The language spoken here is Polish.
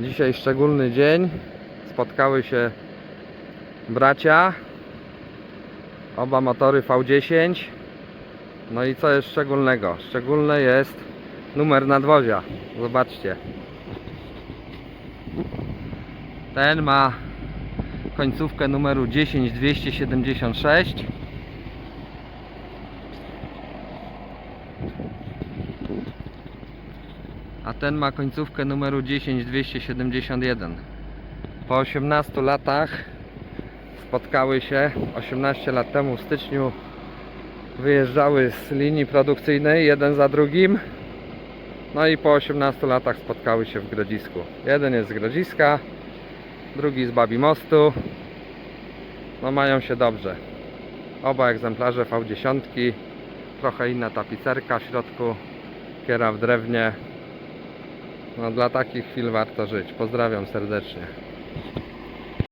Dzisiaj szczególny dzień. Spotkały się bracia. Oba motory V10. No i co jest szczególnego? Szczególne jest numer nadwozia. Zobaczcie. Ten ma końcówkę numeru 10276. A ten ma końcówkę numeru 10271. Po 18 latach spotkały się 18 lat temu w styczniu wyjeżdżały z linii produkcyjnej jeden za drugim. No i po 18 latach spotkały się w Grodzisku. Jeden jest z Grodziska, drugi z Babi Mostu. No mają się dobrze. Oba egzemplarze V10, trochę inna tapicerka w środku, kiera w drewnie. No dla takich chwil warto żyć. Pozdrawiam serdecznie.